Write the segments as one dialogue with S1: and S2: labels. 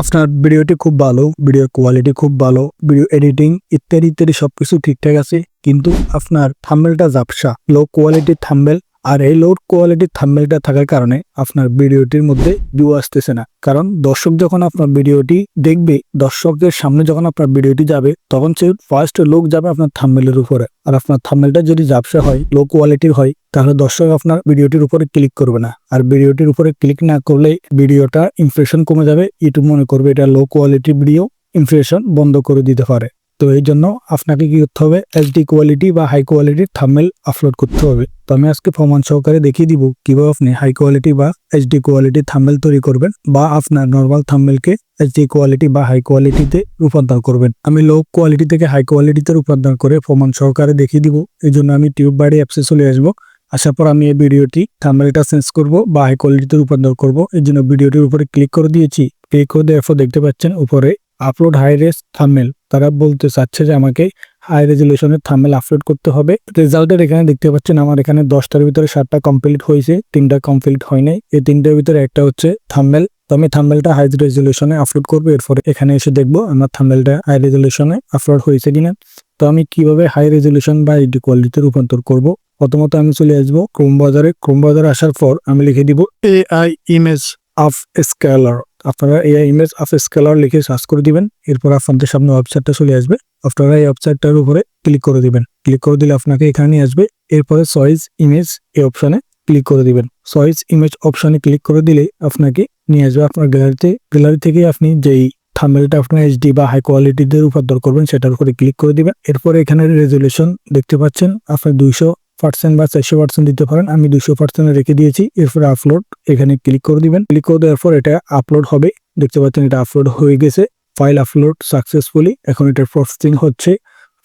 S1: আপনার ভিডিওটি খুব ভালো ভিডিও কোয়ালিটি খুব ভালো ভিডিও এডিটিং ইত্যাদি ইত্যাদি সবকিছু ঠিকঠাক আছে, কিন্তু আপনার থাম্বেলটা জাপসা লো কোয়ালিটির থাম্বেল আর এই লোড কোয়ালিটির থাম্বেলটা থাকার কারণে আপনার ভিডিওটির মধ্যে ভিউ আসতেছে না। কারণ দর্শক যখন আপনার ভিডিওটি দেখবে, দর্শকের সামনে যখন আপনার ভিডিওটি যাবে, তখন সে ফার্স্ট লোক যাবে আপনার থাম্বেলের উপরে। আর আপনার থাম্বেলটা যদি ঝাপসা হয় লো কোয়ালিটির হয়, তাহলে দর্শক আপনার ভিডিওটির উপরে ক্লিক করবে না। আর ভিডিওটির উপরে ক্লিক না করলে ভিডিওটা ইমপ্রেশন কমে যাবে। ইউটিউব মনে করবে এটা লো কোয়ালিটি ভিডিও ইমপ্রেশন বন্ধ করে দিতে পারে। তো এই জন্য আপনাকে কি করতে হবে এইচডি কোয়ালিটি বা হাই কোয়ালিটির থাম্বেল আপলোড করতে হবে। তো আমি আজকে প্রমাণ সহকারে দেখিয়ে দিব কীভাবে আপনি হাই কোয়ালিটি বা এইচডি কোয়ালিটির থাম্বেল তৈরি করবেন বা আপনার নর্মাল থাম্বেলকে এইচডি কোয়ালিটি বা হাই কোয়ালিটিতে রূপান্তর করবেন। আমি লো কোয়ালিটি থেকে হাই কোয়ালিটিতে রূপান্তর করে প্রমাণ সহকারে দেখিয়ে দিব। এই জন্য আমি টিউব বাড়ি অ্যাপসে চলে আসব। আসার পর আমি এই ভিডিওটি থাম্বেলটা চেঞ্জ করব বা হাই কোয়ালিটিতে রূপান্তর করব। এই জন্য ভিডিওটির উপরে ক্লিক করে দিয়েছি। ক্লিক করে দেওয়ার পর দেখতে পাচ্ছেন উপরে আপলোড হাই রেস থাম্বেল তারা বলতে চাচ্ছে যে আমাকে হাই রেজলিউশনের থাম্বেল আপলোড করতে হবে। রেজাল্টের এখানে দেখতে পাচ্ছেন আমার এখানে দশটার ভিতরে সাতটা কমপ্লিট হয়েছে, তিনটা কমপ্লিট হয় নাই। এই তিনটার ভিতরে একটা হচ্ছে থাম্বেল তো আমি থাম্বেলটা হাই রেজলিউশনে আপলোড করব, এরপরে এখানে এসে দেখব আমার থাম্বেলটা হাই রেজলিউশনে আপলোড হয়েছে কিনা। তো আমি কীভাবে হাই রেজলিউশন বা এইচডি কোয়ালিটিতে রূপান্তর করব? প্রথমত আমি চলে আসব ক্রোম বাজারে। ক্রোম বাজারে আসার পর আমি লিখে দিব এআই ইমেজ অফ স্কেলার আপনারা এআই ইমেজ অফ স্কেলার লিখে সার্চ করে দিবেন, এরপর আপনাদের সামনে ওয়েবসাইটটা চলে আসবে। আপনারা এই ওয়েবসাইটটার উপরে ক্লিক করে দিবেন। ক্লিক করে দিলে আপনাকে এখানে আসবে। এরপরে সয়েজ ইমেজ এই অপশানে ক্লিক করে দিবেন। সয়েজ ইমেজ অপশানে ক্লিক করে দিলে আপনাকে নিয়ে আসবে আপনার গ্যালারিতে গ্যালারি থেকে আপনি যেই থাম্বেলটা আপনার এইচডি বা হাই কোয়ালিটিতে রূপান্তর করবেন সেটার উপরে ক্লিক করে দিবেন। এরপরে এখানে রেজলিউশন দেখতে পাচ্ছেন, আপনার দুইশো পার্সেন্ট বা চারশো পার্সেন্ট দিতে পারেন। আমি দুশো পার্সেন্ট রেখে দিয়েছি। এরপরে আপলোড এখানে ক্লিক করে দিবেন। ক্লিক করে দেওয়ার পর এটা আপলোড হবে। দেখতে পাচ্ছেন এটা আপলোড হয়ে গেছে। File upload successfully. এখন এটা প্রসেসিং হচ্ছে।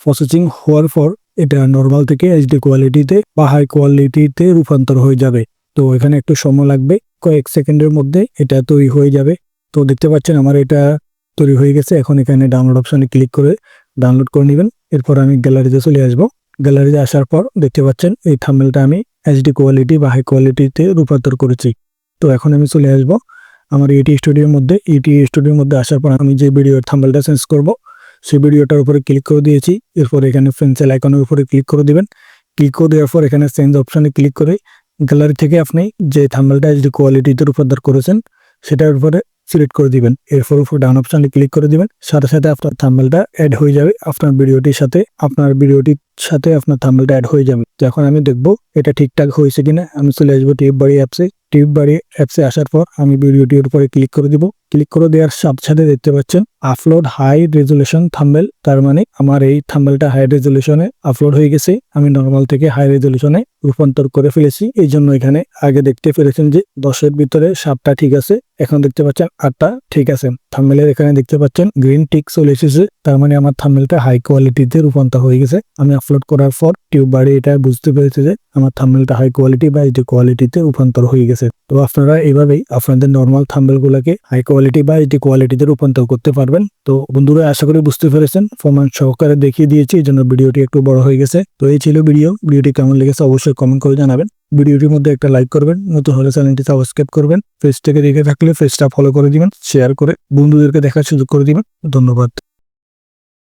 S1: প্রসেসিং হওয়ার পর এটা নর্মাল থেকে এইচডি কোয়ালিটিতে বা হাই কোয়ালিটিতে রূপান্তর হয়ে যাবে। তো এখানে একটু সময় লাগবে। কয়েক সেকেন্ডের মধ্যে এটা তৈরি হয়ে যাবে। তো দেখতে পাচ্ছেন আমার এটা তৈরি হয়ে গেছে। এখন এখানে ডাউনলোড অপশনে ক্লিক করে ডাউনলোড করে নেবেন। এরপর আমি গ্যালারিতে চলে আসব। গ্যালারিতে আসার পর দেখতে পাচ্ছেন এই থাম্বেলটা আমি এইচডি কোয়ালিটি বা হাই কোয়ালিটিতে রূপান্তর করেছি। তো এখন আমি চলে আসব আমার ইটি স্টুডিওর মধ্যে। ইটি স্টুডিওর মধ্যে আসার পর আমি যে ভিডিওর থাম্বেলটা চেঞ্জ করব, সেই ভিডিওটার উপরে ক্লিক করে দিয়েছি। এরপর এখানে ফ্রেন্সেল আইকনের উপরে ক্লিক করে দিবেন। ক্লিক করে দেওয়ার পর এখানে চেঞ্জ অপশনে ক্লিক করে গ্যালারি থেকে আপনি যে থাম্বেলটা এইচডি কোয়ালিটিতে রূপান্তর করেছেন, সেটার উপরে সিলেক্ট করে দিবেন। এরপর উপর ডাউন অপশানে ক্লিক করে দিবেন। সাথে সাথে আপনার থাম্বেলটা অ্যাড হয়ে যাবে। আপনার ভিডিওটির সাথে, আপনার ভিডিওটির সাথে আপনার থাম্বেলটা অ্যাড হয়ে যাবে। তো এখন আমি দেখব এটা ঠিকঠাক হয়েছে কিনা। আমি চলে আসব টিউব বাড়ি অ্যাপসে টিউব বাড়ি অ্যাপসে আসার পর আমি ভিডিওটির উপরে ক্লিক করে দিব। ক্লিক করে দেওয়ার সাথে দেখতে পাচ্ছেন আপলোড হাই রেজলিউশন থাম্বেল তার মানে আমার এই থাম্বেলটা হাই রেজলিউশনে আপলোড হয়ে গেছে। আমি নর্মাল থেকে হাই রেজলিউশনে রূপান্তর করে ফেলেছি। এই জন্য এখানে আগে দেখতে পেরেছেন যে দশের ভিতরে সাতটা ঠিক আছে, এখন দেখতে পাচ্ছেন আটটা ঠিক আছে। থাম্বেলের এখানে দেখতে পাচ্ছেন গ্রিন টিক চলে এসেছে, তার মানে আমার থাম্বেলটা হাই কোয়ালিটিতে রূপান্তর হয়ে গেছে। আমি আপলোড করার পর টিউব বাড়ি এটা বুঝতে পেরেছি যে আমার থাম্বেলটা হাই কোয়ালিটি বা এইচডি কোয়ালিটিতে রূপান্তর হয়ে গেছে। তো আপনারা এইভাবেই আপনাদের নর্মাল থাম্বেল গুলাকে হাই কোয়ালিটি বা এইচডি কোয়ালিটিতে রূপান্তর করতে পারবেন। তো বন্ধুরা, আশা করি বুঝতে পেরেছেন। প্রমাণ সহকারে দেখিয়ে দিয়েছি, এই জন্য ভিডিওটি একটু বড় হয়ে গেছে। তো এই ছিল ভিডিও। ভিডিওটি কেমন লেগেছে অবশ্যই কমেন্ট করে জানাবেন। ভিডিওটির মধ্যে একটা লাইক করবেন, নতুন হলে চ্যানেলটি সাবস্ক্রাইব করবেন। পেজটাকে দেখে থাকলে পেজটা ফলো করে দিবেন শেয়ার করে বন্ধুদেরকে দেখার সুযোগ করে দিবেন। ধন্যবাদ।